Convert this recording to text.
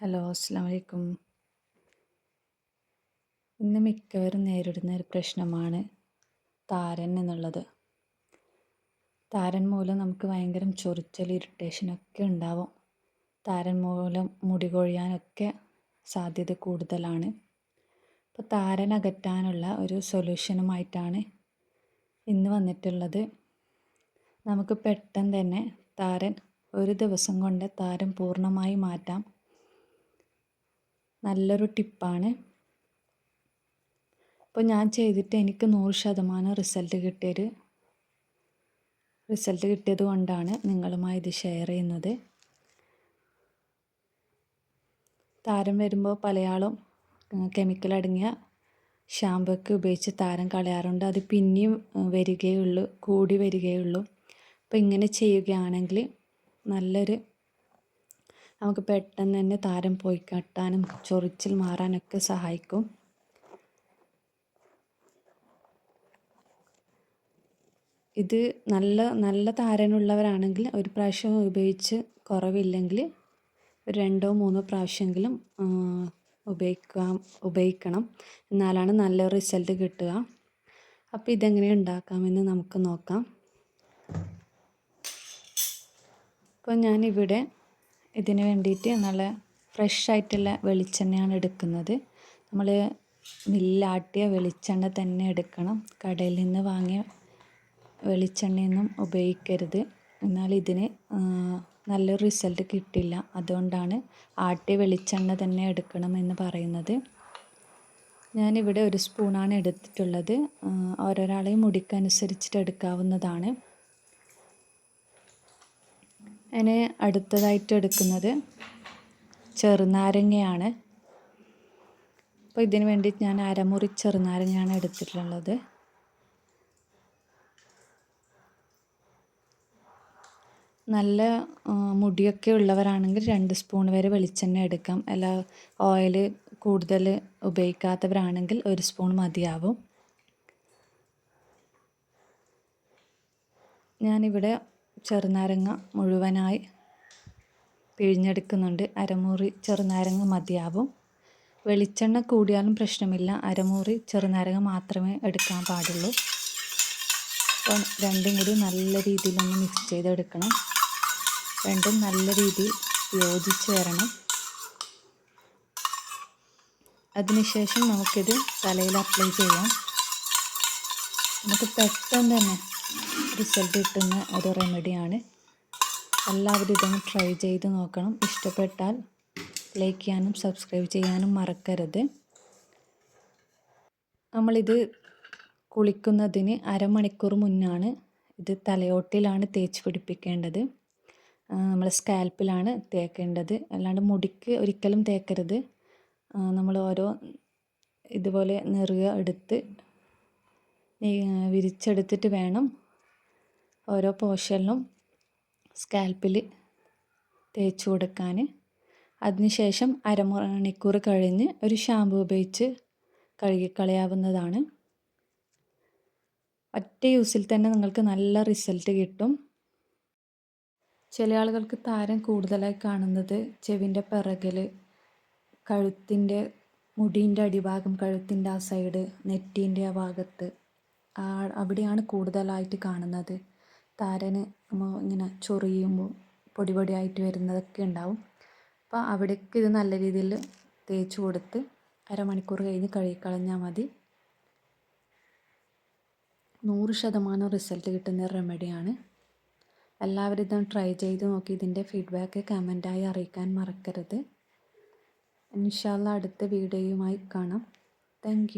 Hello അസ്സാം വലൈക്കും ഇന്ന് മിക്കവരും നേരിടുന്ന ഒരു പ്രശ്നമാണ് താരൻ എന്നുള്ളത്. താരൻ മൂലം നമുക്ക് ഭയങ്കര ചൊറിച്ചൽ ഇറിറ്റേഷനൊക്കെ ഉണ്ടാവും. താരൻ മൂലം മുടി കൊഴിയാനൊക്കെ സാധ്യത കൂടുതലാണ്. അപ്പോൾ താരൻ അകറ്റാനുള്ള ഒരു സൊല്യൂഷനുമായിട്ടാണ് ഇന്ന് വന്നിട്ടുള്ളത്. നമുക്ക് പെട്ടെന്ന് തന്നെ താരൻ ഒരു ദിവസം കൊണ്ട് താരൻ പൂർണമായി മാറ്റാം. നല്ലൊരു ടിപ്പാണ്. അപ്പോൾ ഞാൻ ചെയ്തിട്ട് എനിക്ക് നൂറ് ശതമാനം റിസൾട്ട് കിട്ടിയത് റിസൾട്ട് കിട്ടിയത് കൊണ്ടാണ് നിങ്ങളുമായി ഇത് ഷെയർ ചെയ്യുന്നത്. താരം വരുമ്പോൾ പലയാളും കെമിക്കൽ അടങ്ങിയ ഷാമ്പൊക്കെ ഉപയോഗിച്ച് താരം കളയാറുണ്ട്. അത് പിന്നെയും വരികയുള്ളൂ കൂടി വരികയുള്ളൂ. അപ്പോൾ ഇങ്ങനെ ചെയ്യുകയാണെങ്കിൽ നല്ലൊരു നമുക്ക് പെട്ടെന്ന് തന്നെ താരം പോയി കട്ടാനും ചൊറിച്ചിൽ മാറാനൊക്കെ സഹായിക്കും. ഇത് നല്ല നല്ല താരനുള്ളവരാണെങ്കിൽ ഒരു പ്രാവശ്യം ഉപയോഗിച്ച് കുറവില്ലെങ്കിൽ രണ്ടോ മൂന്നോ പ്രാവശ്യമെങ്കിലും ഉപയോഗിക്കാം ഉപയോഗിക്കണം. എന്നാലാണ് നല്ല റിസൾട്ട് കിട്ടുക. അപ്പോൾ ഇതെങ്ങനെ ഉണ്ടാക്കാമെന്ന് നമുക്ക് നോക്കാം. അപ്പോൾ ഞാനിവിടെ ഇതിന് വേണ്ടിയിട്ട് നല്ല ഫ്രഷ് ആയിട്ടുള്ള വെളിച്ചെണ്ണയാണ് എടുക്കുന്നത്. നമ്മൾ മില്ലാട്ടിയ വെളിച്ചെണ്ണ തന്നെ എടുക്കണം. കടയിൽ നിന്ന് വാങ്ങിയ വെളിച്ചെണ്ണയൊന്നും ഉപയോഗിക്കരുത്. എന്നാൽ ഇതിന് നല്ലൊരു റിസൾട്ട് കിട്ടില്ല. അതുകൊണ്ടാണ് ആട്ടിയ വെളിച്ചെണ്ണ തന്നെ എടുക്കണം എന്ന് പറയുന്നത്. ഞാനിവിടെ ഒരു സ്പൂണാണ് എടുത്തിട്ടുള്ളത്. ഓരോരാളെയും മുടിക്കനുസരിച്ചിട്ട് എടുക്കാവുന്നതാണ്. അതിന് അടുത്തതായിട്ട് എടുക്കുന്നത് ചെറുനാരങ്ങയാണ്. അപ്പോൾ ഇതിന് വേണ്ടി ഞാൻ അരമുറി ചെറുനാരങ്ങയാണ് എടുത്തിട്ടുള്ളത്. നല്ല മുടിയൊക്കെ ഉള്ളവരാണെങ്കിൽ രണ്ട് സ്പൂൺ വരെ വെളിച്ചെണ്ണ എടുക്കാം. അല്ല ഓയിൽ കൂടുതൽ ഉപയോഗിക്കാത്തവരാണെങ്കിൽ ഒരു സ്പൂൺ മതിയാവും. ഞാനിവിടെ ചെറുനാരങ്ങ മുഴുവനായി പിഴിഞ്ഞെടുക്കുന്നുണ്ട്. അരമുറി ചെറുനാരങ്ങ മതിയാവും. വെളിച്ചെണ്ണ കൂടിയാലും പ്രശ്നമില്ല. അരമുറി ചെറുനാരങ്ങ മാത്രമേ എടുക്കാൻ പാടുള്ളൂ. അപ്പോൾ രണ്ടും കൂടി നല്ല രീതിയിലൊന്ന് മിക്സ് ചെയ്തെടുക്കണം. രണ്ടും നല്ല രീതിയിൽ യോജിച്ച് വരണം. അതിനുശേഷം നമുക്കിത് തലയിൽ അപ്ലൈ ചെയ്യാം. നമുക്ക് പെട്ടെന്ന് തന്നെ റിസൾട്ട് കിട്ടുന്ന ഒരു റെമഡിയാണ് എല്ലാവരും ഇതൊന്ന് ട്രൈ ചെയ്ത് നോക്കണം. ഇഷ്ടപ്പെട്ടാൽ ലൈക്ക് ചെയ്യാനും സബ്സ്ക്രൈബ് ചെയ്യാനും മറക്കരുത്. നമ്മളിത് കുളിക്കുന്നതിന് അരമണിക്കൂർ മുന്നാണ് ഇത് തലയോട്ടിലാണ് തേച്ച് പിടിപ്പിക്കേണ്ടത്. നമ്മൾ സ്കാൽപ്പിലാണ് തേക്കേണ്ടത്. അല്ലാണ്ട് മുടിക്ക് ഒരിക്കലും തേക്കരുത്. നമ്മൾ ഓരോ ഇതുപോലെ നെറുക എടുത്ത് വിരിച്ചെടുത്തിട്ട് വേണം ഓരോ പോർഷനിലും സ്കാൽപ്പിൽ തേച്ച് കൊടുക്കാൻ. അതിനുശേഷം അരമണിക്കൂർ കഴിഞ്ഞ് ഒരു ഷാമ്പു ഉപയോഗിച്ച് കഴുകിക്കളയാവുന്നതാണ്. ഒറ്റ യൂസിൽ തന്നെ നിങ്ങൾക്ക് നല്ല റിസൾട്ട് കിട്ടും. ചില ആളുകൾക്ക് താരം കൂടുതലായി കാണുന്നത് ചെവിന്റെ പിറകിൽ കഴുത്തിന്റെ മുടീന്റെ അടിഭാഗം കഴുത്തിന്റെ ആ സൈഡ് നെറ്റീന്റെ ആ ഭാഗത്ത്. അവിടെയാണ് കൂടുതലായിട്ട് കാണുന്നത്. താരന് നമ്മൾ ഇങ്ങനെ ചൊറിയുമ്പോൾ പൊടി പൊടിയായിട്ട് വരുന്നതൊക്കെ ഉണ്ടാവും. അപ്പോൾ അവിടേക്ക് ഇത് നല്ല രീതിയിൽ തേച്ച് കൊടുത്ത് അരമണിക്കൂർ കഴിഞ്ഞ് കഴുകിക്കളഞ്ഞാൽ മതി. നൂറ് ശതമാനം റിസൾട്ട് കിട്ടുന്ന റെമഡിയാണ് എല്ലാവരും ഇതും ട്രൈ ചെയ്ത് നോക്കി ഇതിന്റെ ഫീഡ്ബാക്ക് കമന്റായി അറിയിക്കാൻ മറക്കരുത്. ഇൻഷാല്ല അടുത്ത വീഡിയോയുമായി കാണാം. താങ്ക്